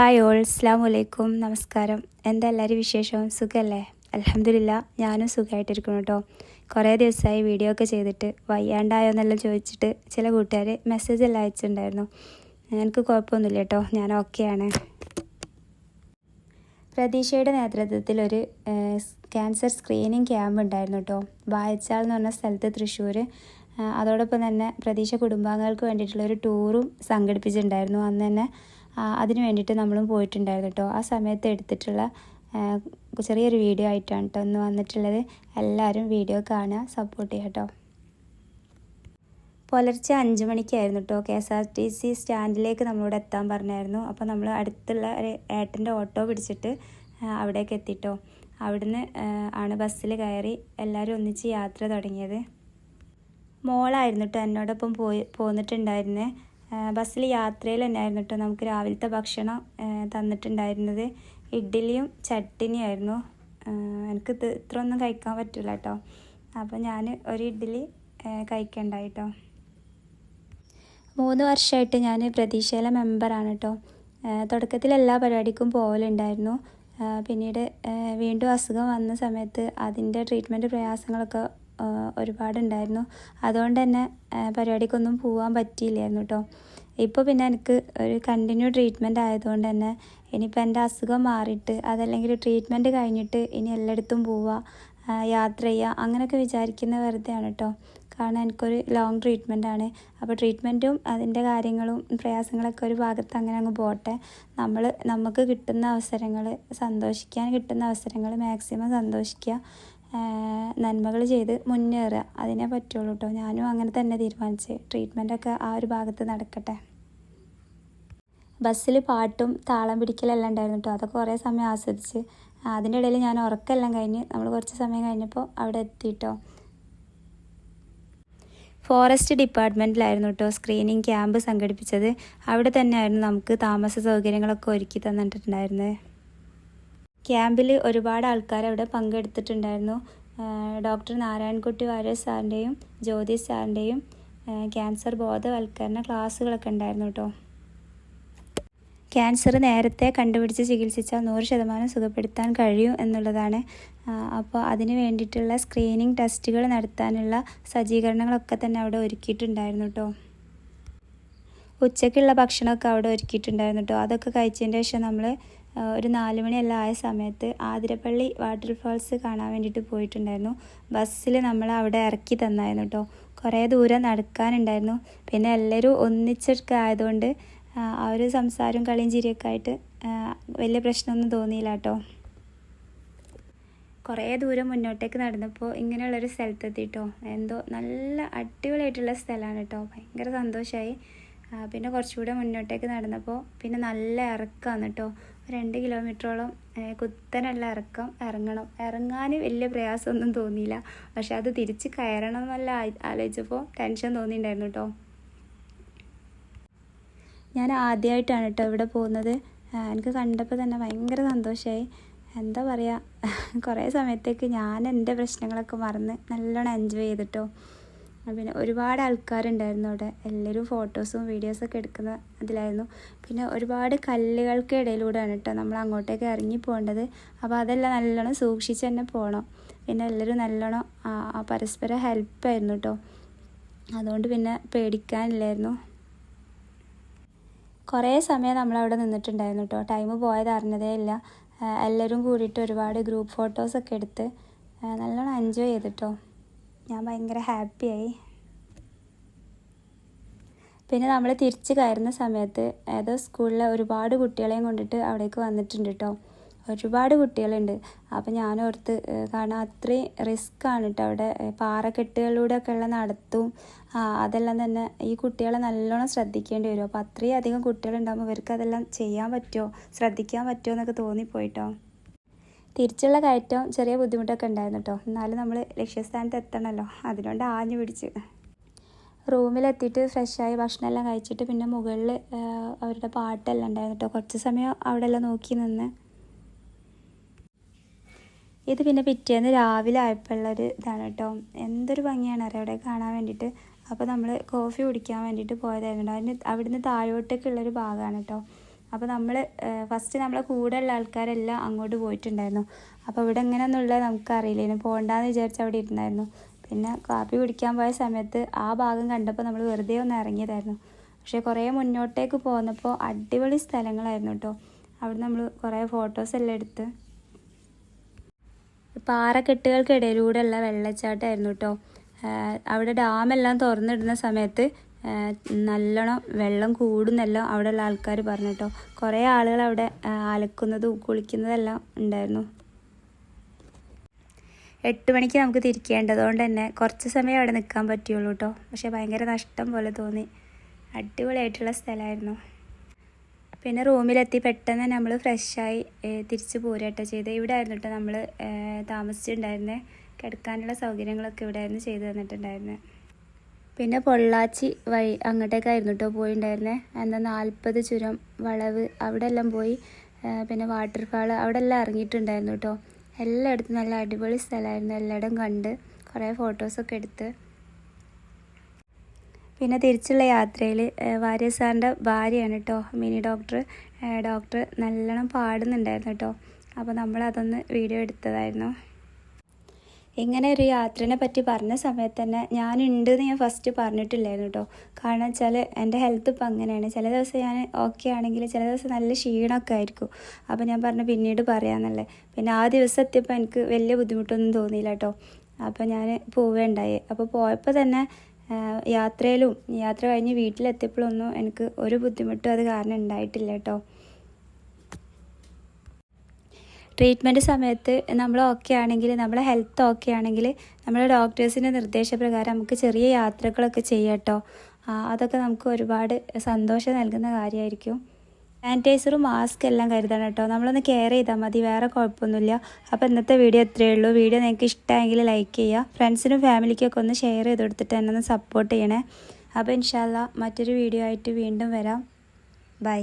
Hi all അസ്സാം വലൈക്കും നമസ്കാരം. എന്താ എല്ലാവരും വിശേഷവും സുഖമല്ലേ അലഹമില്ല ഞാനും സുഖമായിട്ടിരിക്കുന്നു കേട്ടോ കുറേ ദിവസമായി വീഡിയോ ഒക്കെ ചെയ്തിട്ട് വയ്യാണ്ടായോ എന്നെല്ലാം ചോദിച്ചിട്ട് ചില കൂട്ടുകാർ മെസ്സേജ് എല്ലാം അയച്ചിട്ടുണ്ടായിരുന്നു. എനിക്ക് കുഴപ്പമൊന്നുമില്ല കേട്ടോ ഞാൻ ഓക്കെയാണ് പ്രതീക്ഷയുടെ നേതൃത്വത്തിൽ ഒരു ക്യാൻസർ സ്ക്രീനിങ് ക്യാമ്പ് ഉണ്ടായിരുന്നു കേട്ടോ വായച്ചാൽ എന്ന് പറഞ്ഞ സ്ഥലത്ത് തൃശ്ശൂർ അതോടൊപ്പം തന്നെ പ്രതീക്ഷ കുടുംബാംഗങ്ങൾക്ക് വേണ്ടിയിട്ടുള്ള ഒരു ടൂറും സംഘടിപ്പിച്ചിട്ടുണ്ടായിരുന്നു. അന്ന് തന്നെ അതിന് വേണ്ടിയിട്ട് നമ്മളും പോയിട്ടുണ്ടായിരുന്നു കേട്ടോ ആ സമയത്ത് എടുത്തിട്ടുള്ള ചെറിയൊരു വീഡിയോ ആയിട്ടാണ് കേട്ടോ ഒന്ന് വന്നിട്ടുള്ളത്. എല്ലാവരും വീഡിയോ കാണുക സപ്പോർട്ട് ചെയ്യുക കേട്ടോ പുലർച്ചെ അഞ്ച് മണിക്കായിരുന്നു കേട്ടോ K S R T C സ്റ്റാൻഡിലേക്ക് നമ്മളോട് എത്താൻ പറഞ്ഞായിരുന്നു. അപ്പോൾ നമ്മൾ അടുത്തുള്ള ഒരു ഏട്ടന്റെ ഓട്ടോ പിടിച്ചിട്ട് അവിടേക്ക് എത്തിട്ടോ അവിടുന്ന് ആണ് ബസ്സിൽ കയറി എല്ലാവരും ഒന്നിച്ച് യാത്ര തുടങ്ങിയത്. മോളായിരുന്നു കേട്ടോ എന്നോടൊപ്പം പോയി പോന്നിട്ടുണ്ടായിരുന്നേ. ബസ്സിൽ യാത്രയിൽ തന്നെയായിരുന്നു കേട്ടോ നമുക്ക് രാവിലത്തെ ഭക്ഷണം തന്നിട്ടുണ്ടായിരുന്നത്? ഇഡ്ഡലിയും ചട്ടിനിയും ആയിരുന്നു എനിക്ക് ഇത്ര ഒന്നും കഴിക്കാൻ പറ്റില്ല കേട്ടോ അപ്പോൾ ഞാൻ ഒരു ഇഡ്ഡലി കഴിക്കണ്ടായി കേട്ടോ മൂന്ന് വർഷമായിട്ട് ഞാൻ പ്രതീക്ഷയിലെ മെമ്പറാണ് കേട്ടോ തുടക്കത്തിൽ എല്ലാ പരിപാടിക്കും പോകലുണ്ടായിരുന്നു പിന്നീട് വീണ്ടും അസുഖം വന്ന സമയത്ത് അതിന്റെ ട്രീറ്റ്മെന്റ് പ്രയാസങ്ങളൊക്കെ ഒരുപാടുണ്ടായിരുന്നു. അതുകൊണ്ട് തന്നെ പരിപാടിക്കൊന്നും പോകാൻ പറ്റിയില്ലായിരുന്നു കേട്ടോ ഇപ്പോൾ പിന്നെ എനിക്ക് ഒരു കണ്ടിന്യൂ ട്രീറ്റ്മെന്റ് ആയതുകൊണ്ട് തന്നെ ഇനിയിപ്പോൾ എന്റെ അസുഖം മാറിയിട്ട് അതല്ലെങ്കിൽ ട്രീറ്റ്മെന്റ് കഴിഞ്ഞിട്ട് ഇനി എല്ലായിടത്തും പോവുക യാത്ര ചെയ്യുക അങ്ങനെയൊക്കെ വിചാരിക്കുന്ന വെറുതെയാണ് കേട്ടോ കാരണം എനിക്കൊരു ലോങ് ട്രീറ്റ്മെന്റ് ആണ്. അപ്പോൾ ട്രീറ്റ്മെന്റും അതിന്റെ കാര്യങ്ങളും പ്രയാസങ്ങളൊക്കെ ഒരു ഭാഗത്ത് അങ്ങനെ അങ്ങ് പോട്ടെ. നമ്മൾ നമുക്ക് കിട്ടുന്ന അവസരങ്ങൾ സന്തോഷിക്കാൻ കിട്ടുന്ന അവസരങ്ങൾ മാക്സിമം സന്തോഷിക്കുക. നന്മകൾ ചെയ്ത് മുന്നേറുക. അതിനെ പറ്റുള്ളൂ കേട്ടോ ഞാനും അങ്ങനെ തന്നെ തീരുമാനിച്ച് ട്രീറ്റ്മെന്റൊക്കെ ആ ഒരു ഭാഗത്ത് നടക്കട്ടെ. ബസ്സിൽ പാട്ടും താളം പിടിക്കലെല്ലാം ഉണ്ടായിരുന്നു കേട്ടോ അതൊക്കെ കുറേ സമയം ആസ്വദിച്ച് അതിന്റെ ഇടയിൽ ഞാൻ ഉറക്കെല്ലാം കഴിഞ്ഞ് നമ്മൾ കുറച്ച് സമയം കഴിഞ്ഞപ്പോൾ അവിടെ എത്തി എത്തിയിട്ടോ ഫോറസ്റ്റ് ഡിപ്പാർട്ട്മെന്റിലായിരുന്നു കേട്ടോ സ്ക്രീനിങ് ക്യാമ്പ് സംഘടിപ്പിച്ചത്. അവിടെ തന്നെയായിരുന്നു നമുക്ക് താമസ സൗകര്യങ്ങളൊക്കെ ഒരുക്കി തന്നിട്ടുണ്ടായിരുന്നത്. ക്യാമ്പിൽ ഒരുപാട് ആൾക്കാർ അവിടെ പങ്കെടുത്തിട്ടുണ്ടായിരുന്നു. ഡോക്ടർ നാരായൺകുട്ടി വാര്യർ സാറിന്റെയും ജ്യോതി സാറിന്റെയും ക്യാൻസർ ബോധവൽക്കരണ ക്ലാസ്സുകളൊക്കെ ഉണ്ടായിരുന്നു കേട്ടോ. ക്യാൻസർ നേരത്തെ കണ്ടുപിടിച്ച് ചികിത്സിച്ചാൽ നൂറ് ശതമാനം സുഖപ്പെടുത്താൻ കഴിയും എന്നുള്ളതാണ്. അപ്പോൾ അതിന് വേണ്ടിയിട്ടുള്ള സ്ക്രീനിങ് ടെസ്റ്റുകൾ നടത്താനുള്ള സജ്ജീകരണങ്ങളൊക്കെ തന്നെ അവിടെ ഒരുക്കിയിട്ടുണ്ടായിരുന്നു കേട്ടോ. ഉച്ചയ്ക്കുള്ള ഭക്ഷണമൊക്കെ അവിടെ ഒരുക്കിയിട്ടുണ്ടായിരുന്നു കേട്ടോ. അതൊക്കെ കഴിച്ചതിന്റെ ശേഷം നമ്മൾ ഒരു നാല് മണിയെല്ലാം ആയ സമയത്ത് ആതിരപ്പള്ളി വാട്ടർഫാൾസ് കാണാൻ വേണ്ടിയിട്ട് പോയിട്ടുണ്ടായിരുന്നു. ബസ്സിൽ നമ്മൾ അവിടെ ഇറക്കി തന്നായിരുന്നു കേട്ടോ കുറേ ദൂരം നടക്കാനുണ്ടായിരുന്നു. പിന്നെ എല്ലാവരും ഒന്നിച്ചൊക്കെ ആയതുകൊണ്ട് ആ ഒരു സംസാരവും കളിയും ചിരിയൊക്കെ ആയിട്ട് വലിയ പ്രശ്നമൊന്നും തോന്നിയില്ല കേട്ടോ കുറേ ദൂരം മുന്നോട്ടേക്ക് നടന്നപ്പോൾ ഇങ്ങനെയുള്ളൊരു സ്ഥലത്തെത്തിട്ടോ എന്തോ നല്ല അടിപൊളിയായിട്ടുള്ള സ്ഥലമാണ് കേട്ടോ ഭയങ്കര സന്തോഷമായി പിന്നെ കുറച്ചുകൂടെ മുന്നോട്ടേക്ക് നടന്നപ്പോൾ പിന്നെ നല്ല ഇറക്കമാണ് കേട്ടോ രണ്ട് കിലോമീറ്ററോളം കുത്തനുള്ള ഇറക്കം ഇറങ്ങണം. ഇറങ്ങാൻ വലിയ പ്രയാസമൊന്നും തോന്നിയില്ല. പക്ഷെ അത് തിരിച്ച് കയറണം എന്നല്ല ആലോചിച്ചപ്പോൾ ടെൻഷൻ തോന്നിയിട്ടുണ്ടായിരുന്നു കേട്ടോ ഞാൻ ആദ്യമായിട്ടാണ് കേട്ടോ ഇവിടെ പോകുന്നത്. എനിക്ക് കണ്ടപ്പോൾ തന്നെ ഭയങ്കര സന്തോഷമായി എന്താ പറയുക കുറേ സമയത്തേക്ക് ഞാൻ എന്റെ പ്രശ്നങ്ങളൊക്കെ മറന്ന് നല്ലോണം എൻജോയ് ചെയ്തിട്ടോ. പിന്നെ ഒരുപാട് ആൾക്കാരുണ്ടായിരുന്നു അവിടെ. എല്ലാവരും ഫോട്ടോസും വീഡിയോസൊക്കെ എടുക്കുന്ന അതിലായിരുന്നു. പിന്നെ ഒരുപാട് കല്ലുകൾക്ക് ഇടയിലൂടെയാണ് കേട്ടോ നമ്മൾ അങ്ങോട്ടേക്ക് ഇറങ്ങി പോകേണ്ടത്. അപ്പോൾ അതെല്ലാം നല്ലോണം സൂക്ഷിച്ച് തന്നെ പോകണം. പിന്നെ എല്ലാവരും നല്ലോണം പരസ്പരം ഹെൽപ്പായിരുന്നു കേട്ടോ. അതുകൊണ്ട് പിന്നെ പേടിക്കാനില്ലായിരുന്നു. കുറേ സമയം നമ്മളവിടെ നിന്നിട്ടുണ്ടായിരുന്നു കേട്ടോ. ടൈം പോയത് അറിഞ്ഞതേ ഇല്ല. എല്ലാവരും കൂടിയിട്ട് ഒരുപാട് ഗ്രൂപ്പ് ഫോട്ടോസൊക്കെ എടുത്ത് നല്ലോണം എൻജോയ് ചെയ്തിട്ടോ ഞാൻ ഭയങ്കര ഹാപ്പിയായി. പിന്നെ നമ്മൾ തിരിച്ച് കയറുന്ന സമയത്ത് ഏതോ സ്കൂളിലെ ഒരുപാട് കുട്ടികളെയും കൊണ്ടിട്ട് അവിടേക്ക് വന്നിട്ടുണ്ട് കേട്ടോ ഒരുപാട് കുട്ടികളുണ്ട്. അപ്പോൾ ഞാൻ ഓർത്ത് കാരണം അത്രയും റിസ്ക് ആണ് കേട്ടോ അവിടെ പാറക്കെട്ടുകളിലൂടെ ഒക്കെ ഉള്ള നടത്തും അതെല്ലാം തന്നെ ഈ കുട്ടികളെ നല്ലോണം ശ്രദ്ധിക്കേണ്ടി വരും. അപ്പോൾ അത്രയും അധികം കുട്ടികളുണ്ടാകുമ്പോൾ ഇവർക്ക് അതെല്ലാം ചെയ്യാൻ പറ്റുമോ? ശ്രദ്ധിക്കാൻ പറ്റുമോ എന്നൊക്കെ തോന്നിപ്പോയിട്ടോ തിരിച്ചുള്ള കയറ്റവും ചെറിയ ബുദ്ധിമുട്ടൊക്കെ ഉണ്ടായിരുന്നു കേട്ടോ. എന്നാലും നമ്മൾ ലക്ഷ്യസ്ഥാനത്ത് എത്തണമല്ലോ അതിനോണ്ട് ആഞ്ഞു പിടിച്ച്. റൂമിലെത്തിയിട്ട് ഫ്രഷായി ഭക്ഷണമെല്ലാം കഴിച്ചിട്ട് പിന്നെ മുകളിൽ അവരുടെ പാട്ടെല്ലാം ഉണ്ടായിരുന്നു കേട്ടോ. കുറച്ച് സമയം അവിടെ എല്ലാം നോക്കി നിന്ന്. ഇത് പിന്നെ പിറ്റേന്ന് രാവിലെ ആയപ്പോഴുള്ളൊരു ഇതാണ് കേട്ടോ. എന്തൊരു ഭംഗിയാണ് അറിയാം? അവിടെ കാണാൻ വേണ്ടിയിട്ട്. അപ്പോൾ നമ്മൾ കോഫി കുടിക്കാൻ വേണ്ടിയിട്ട് പോയതായിരുന്നു അതിന് അവിടുന്ന് താഴോട്ടേക്കുള്ളൊരു ഭാഗമാണ് കേട്ടോ. അപ്പോൾ നമ്മൾ ഫസ്റ്റ് നമ്മളെ കൂടെയുള്ള ആൾക്കാരെല്ലാം അങ്ങോട്ട് പോയിട്ടുണ്ടായിരുന്നു. അപ്പോൾ ഇവിടെ എങ്ങനെയൊന്നുള്ളത് നമുക്കറിയില്ലേനു പോകണ്ടെന്ന് വിചാരിച്ച് അവിടെ ഇരുന്നായിരുന്നു. പിന്നെ കാപ്പി കുടിക്കാൻ പോയ സമയത്ത് ആ ഭാഗം കണ്ടപ്പോൾ നമ്മൾ വെറുതെ ഒന്ന് ഇറങ്ങിയതായിരുന്നു. പക്ഷേ കുറേ മുന്നോട്ടേക്ക് പോന്നപ്പോൾ അടിപൊളി സ്ഥലങ്ങളായിരുന്നു കേട്ടോ അവിടെ നമ്മൾ കുറേ ഫോട്ടോസ് എല്ലാം എടുത്ത് പാറക്കെട്ടുകൾക്കിടയിലൂടെയുള്ള വെള്ളച്ചാട്ടമായിരുന്നു കേട്ടോ അവിടെ ഡാമെല്ലാം തുറന്നിടുന്ന സമയത്ത് നല്ലോണം വെള്ളം കൂടുന്നെല്ലാം അവിടെയുള്ള ആൾക്കാർ പറഞ്ഞു കേട്ടോ. കുറേ ആളുകൾ അവിടെ അലക്കുന്നതും കുളിക്കുന്നതെല്ലാം ഉണ്ടായിരുന്നു. എട്ട് മണിക്ക് നമുക്ക് തിരിക്കേണ്ടതുകൊണ്ട് തന്നെ കുറച്ച് സമയം അവിടെ നിൽക്കാൻ പറ്റുള്ളൂ കേട്ടോ. പക്ഷേ ഭയങ്കര നഷ്ടം പോലെ തോന്നി. അടിപൊളിയായിട്ടുള്ള സ്ഥലമായിരുന്നു. പിന്നെ റൂമിലെത്തി പെട്ടെന്ന് നമ്മൾ ഫ്രഷായി തിരിച്ച് പോരുകട്ടോ ചെയ്ത് ഇവിടെ ആയിരുന്നു കേട്ടോ നമ്മൾ താമസിച്ചിട്ടുണ്ടായിരുന്നത് കിടക്കാനുള്ള സൗകര്യങ്ങളൊക്കെ ഇവിടെ ആയിരുന്നു ചെയ്തു തന്നിട്ടുണ്ടായിരുന്നത് പിന്നെ പൊള്ളാച്ചി വഴി അങ്ങോട്ടേക്കായിരുന്നു കേട്ടോ പോയിണ്ടായിരുന്നത് എന്താ നാൽപ്പത് ചുരം വളവ് അവിടെ എല്ലാം പോയി പിന്നെ വാട്ടർഫാൾ അവിടെ എല്ലാം ഇറങ്ങിയിട്ടുണ്ടായിരുന്നു കേട്ടോ എല്ലായിടത്തും നല്ല അടിപൊളി സ്ഥലമായിരുന്നു. എല്ലായിടം കണ്ട് കുറേ ഫോട്ടോസൊക്കെ എടുത്ത്. പിന്നെ തിരിച്ചുള്ള യാത്രയിൽ വാര്യ സാറിന്റെ ഭാര്യയാണ് കേട്ടോ മിനി ഡോക്ടർ ഡോക്ടർ നല്ലോണം പാടുന്നുണ്ടായിരുന്നു കേട്ടോ അപ്പോൾ നമ്മളതൊന്ന് വീഡിയോ എടുത്തതായിരുന്നു. ഇങ്ങനെ ഒരു യാത്രനെ പറ്റി പറഞ്ഞ സമയത്ത് തന്നെ ഞാനുണ്ട് എന്ന് ഞാൻ ഫസ്റ്റ് പറഞ്ഞിട്ടില്ലായിരുന്നു കേട്ടോ കാരണം വെച്ചാൽ എന്റെ ഹെൽത്ത് ഇപ്പം അങ്ങനെയാണ്. ചില ദിവസം ഞാൻ ഓക്കെ ആണെങ്കിൽ ചില ദിവസം നല്ല ക്ഷീണമൊക്കെ ആയിരിക്കും. അപ്പോൾ ഞാൻ പറഞ്ഞു പിന്നീട് പറയാമെന്നല്ലേ പിന്നെ ആ ദിവസം എത്തിയപ്പോൾ എനിക്ക് വലിയ ബുദ്ധിമുട്ടൊന്നും തോന്നിയില്ല കേട്ടോ അപ്പോൾ ഞാൻ പോവുകയുണ്ടായി. അപ്പോൾ പോയപ്പോൾ തന്നെ യാത്രയിലും യാത്ര കഴിഞ്ഞ് വീട്ടിലെത്തിയപ്പോഴൊന്നും എനിക്ക് ഒരു ബുദ്ധിമുട്ടും അത് കാരണം ഉണ്ടായിട്ടില്ല കേട്ടോ ട്രീറ്റ്മെന്റ് സമയത്ത് നമ്മൾ ഓക്കെ ആണെങ്കിൽ നമ്മളെ ഹെൽത്ത് ഓക്കെ ആണെങ്കിൽ നമ്മളെ ഡോക്ടേഴ്സിന്റെ നിർദ്ദേശപ്രകാരം നമുക്ക് ചെറിയ യാത്രകളൊക്കെ ചെയ്യാട്ടോ അതൊക്കെ നമുക്ക് ഒരുപാട് സന്തോഷം നൽകുന്ന കാര്യമായിരിക്കും. സാനിറ്റൈസറും മാസ്ക് എല്ലാം കരുതണം കേട്ടോ നമ്മളൊന്ന് കെയർ ചെയ്താൽ മതി വേറെ കുഴപ്പമൊന്നുമില്ല. അപ്പോൾ ഇന്നത്തെ വീഡിയോ ഇത്രയേ ഉള്ളൂ. വീഡിയോ നിങ്ങൾക്ക് ഇഷ്ടമായെങ്കിൽ ലൈക്ക് ചെയ്യുക. ഫ്രണ്ട്സിനും ഫാമിലിക്കൊക്കെ ഒന്ന് ഷെയർ ചെയ്ത് കൊടുത്തിട്ട് എന്നെ ഒന്ന് സപ്പോർട്ട് ചെയ്യണേ. അപ്പോൾ ഇൻഷാല്ല മറ്റൊരു വീഡിയോ ആയിട്ട് വീണ്ടും വരാം. ബൈ